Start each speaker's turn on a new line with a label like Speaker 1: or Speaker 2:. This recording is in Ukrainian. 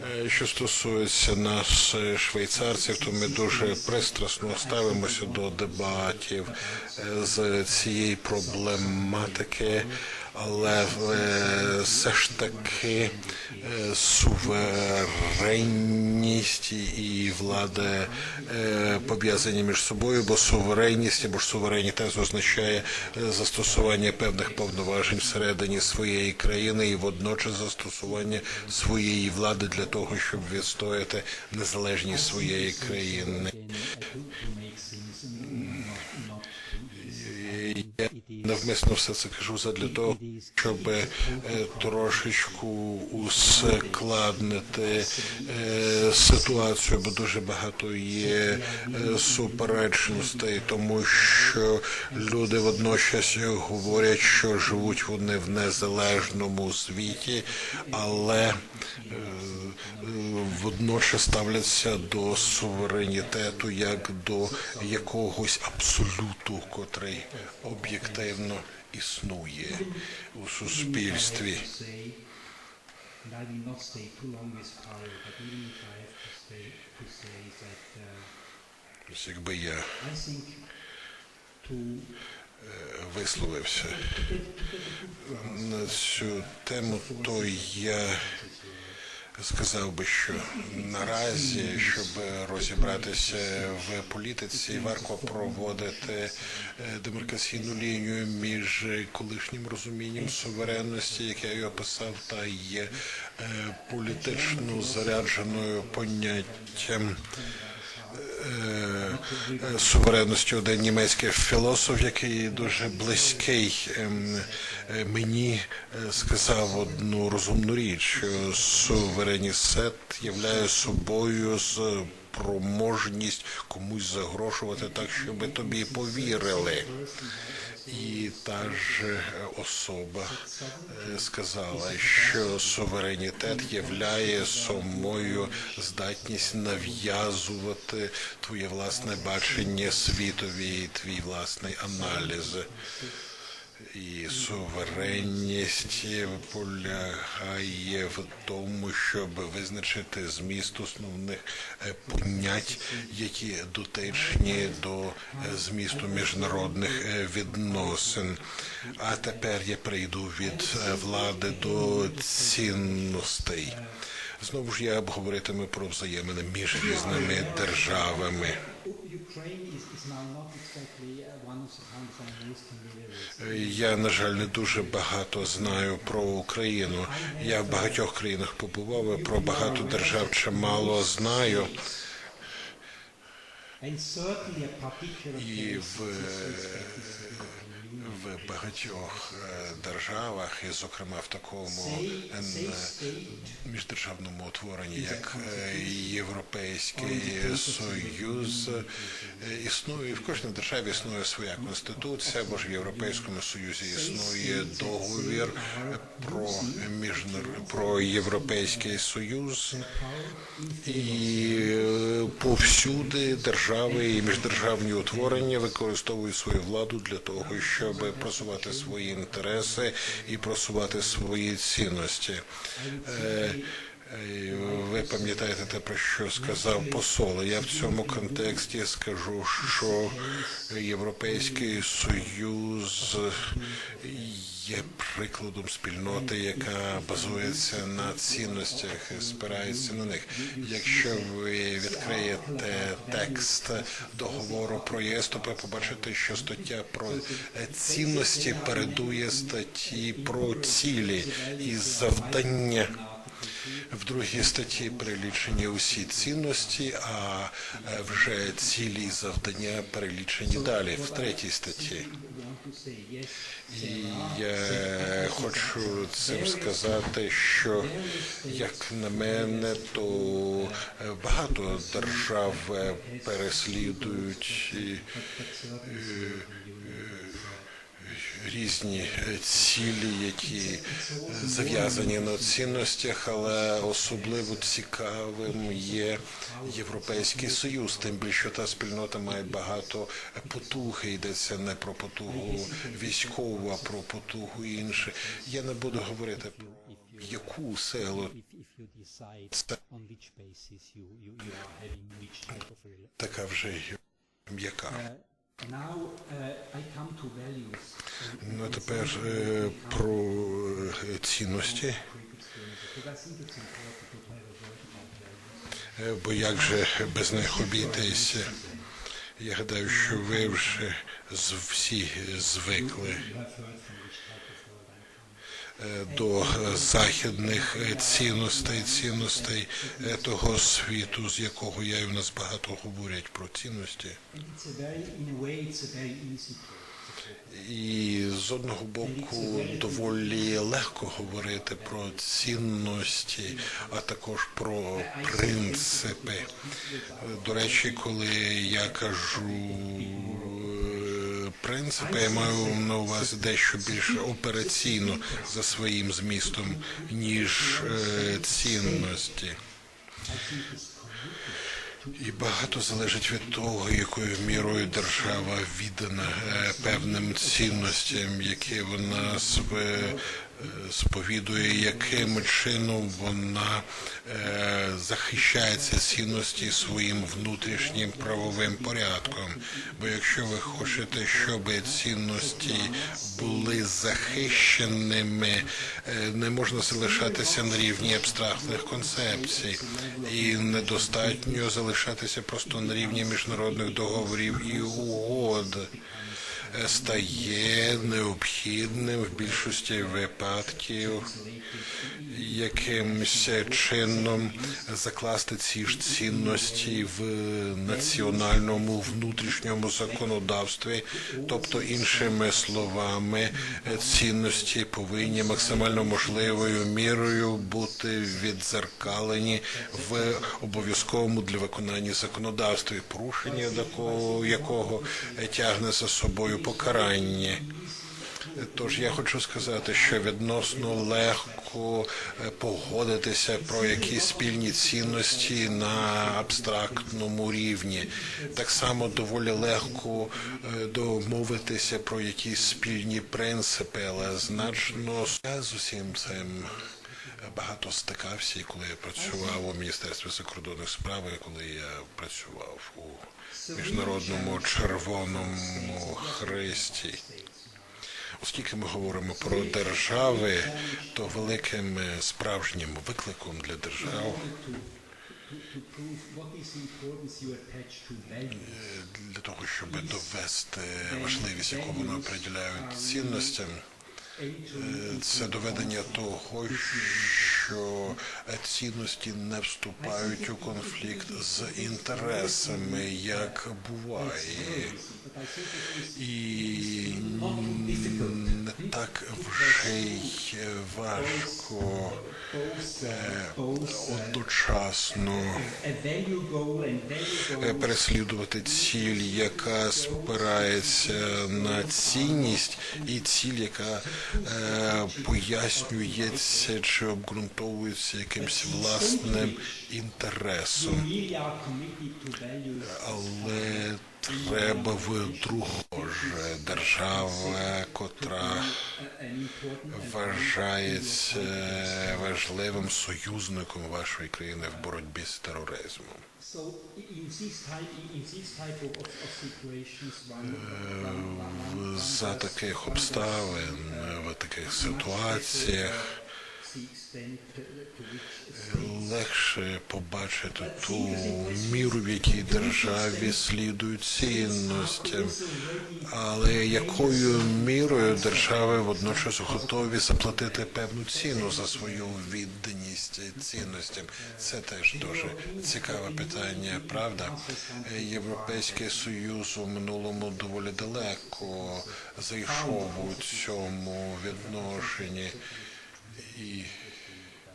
Speaker 1: Е, Що стосується нас, швейцарців, то ми дуже пристрасно ставимося до дебатів е, з цієї проблематики, але е, все ж таки е, суверенність і влада е, пов'язані між собою, бо суверенність або ж суверенітет означає застосування певних повноважень всередині своєї країни і водночас застосування своєї влади для того, щоб відстояти незалежність своєї країни. Навмисно все це кажу задля того, щоб е, трошечку ускладнити е, ситуацію, бо дуже багато є е, суперечностей, тому що люди водночас говорять, що живуть вони в незалежному світі, але водночас ставляться до суверенітету як до якогось абсолюту, котрий об'єктивно існує у суспільстві.
Speaker 2: Uh,
Speaker 1: Якби я е, висловився на цю тему, то я сказав би, що наразі, щоб розібратися в політиці, варто проводити е, демаркаційну лінію між колишнім розумінням суверенності, яке я описав, та є е, політично зарядженою поняттям е, суверенності один німецький філософ, який дуже близький ем, е, мені е, сказав одну розумну річ, що суверенітет являє собою з проможність комусь загрошувати так, щоб тобі повірили. І та ж особа е, сказала, що суверенітет являє самою здатність нав'язувати твоє власне бачення світові, і твій власний аналіз. І суверенність полягає в тому, щоб визначити зміст основних е, понять, які дотичні до е, змісту міжнародних е, відносин. А тепер я прийду від влади до цінностей. Знову ж я обговоритиму про взаємини між різними державами. Я, на жаль, не дуже багато знаю про Україну. Я в багатьох країнах побував, про багато держав чимало знаю. І в,
Speaker 2: Union.
Speaker 1: в багатьох е, державах, і зокрема в такому е, міждержавному утворенні, як е, Європейський Союз, е, існує в кожній державі існує своя конституція, бо ж в Європейському Союзі існує договір про міжнар... про Європейський Союз. І повсюди держави і міждержавні утворення використовують свою владу для того, щоб просувати свої інтереси і просувати свої цінності. Ви пам'ятаєте те, про що сказав посол. Я в цьому контексті скажу, що Європейський Союз є прикладом спільноти, яка базується на цінностях, і спирається на них. Якщо ви відкриєте текст договору про ЄС, то ви побачите, що стаття про цінності передує статті про цілі і завдання. В другій статті перелічені усі цінності, а е, вже цілі і завдання перелічені далі в третій статті. І я хочу цим сказати, що як на мене, то е, багато держав е, переслідують і, е, різні е, цілі, які е, зав'язані на цінностях, але особливо цікавим є Європейський Союз. Тим більше та спільнота має багато потуги. Йдеться не про потугу військову, а про потугу інше. Я не буду говорити про яку силу Це така вже м'яка.
Speaker 2: Uh, uh,
Speaker 1: Ну тепер е, про е, цінності. Е, Бо як же без них обійтися? Я гадаю, що ви вже всі звикли до е, західних е, цінностей, цінностей е, того світу, з якого я і в нас багато говорять про цінності. І з одного боку доволі легко говорити про цінності, а також про принципи. До речі, коли я кажу е, принципи, я маю на увазі дещо більш операційно за своїм змістом, ніж е, цінності. І багато залежить від того, якою мірою держава віддана е, певним цінностям, які вона све- е, сповідує, яким чином вона е, захищає ці цінності своїм внутрішнім правовим порядком. Бо якщо ви хочете, щоб цінності були захищеними, е, не можна залишатися на рівні абстрактних концепцій, і недостатньо залишатися просто на рівні міжнародних договорів і угод. Стає необхідним в більшості випадків якимось чином закласти ці ж цінності в національному внутрішньому законодавстві, тобто, іншими словами, цінності повинні максимально можливою мірою бути відзеркалені в обов'язковому для виконання законодавстві, порушення такого, якого тягне за собою покарання. Тож я хочу сказати, що відносно легко е, погодитися про якісь спільні цінності на абстрактному рівні. Так само доволі легко е, домовитися про якісь спільні принципи, але значно з усім цим багато стикався, і коли я працював у Міністерстві закордонних справ, коли я працював у міжнародному червоному хресті. Оскільки ми говоримо про держави, то великим е, справжнім викликом для держав е, для того, щоб довести важливість, яку вони приділяють цінностям, це доведення того, що е, цінності не вступають у конфлікт з інтересами, як буває. І не так вже й важко е, одночасно е, переслідувати ціль, яка спирається на цінність, і ціль, яка е, пояснюється чи обґрунтовується якимось власним інтересом.
Speaker 2: values
Speaker 1: Але треба вдруге ж держава, котра вважається важливим союзником вашої країни в боротьбі з тероризмом.
Speaker 2: One
Speaker 1: За таких обставин, в таких ситуаціях легше побачити ту міру, в якій державі слідують цінностям, але якою мірою держави водночас готові заплатити певну ціну за свою відданість цінностям. Це теж дуже цікаве питання, правда? Європейський союз у минулому доволі далеко зайшов у цьому відношенні. І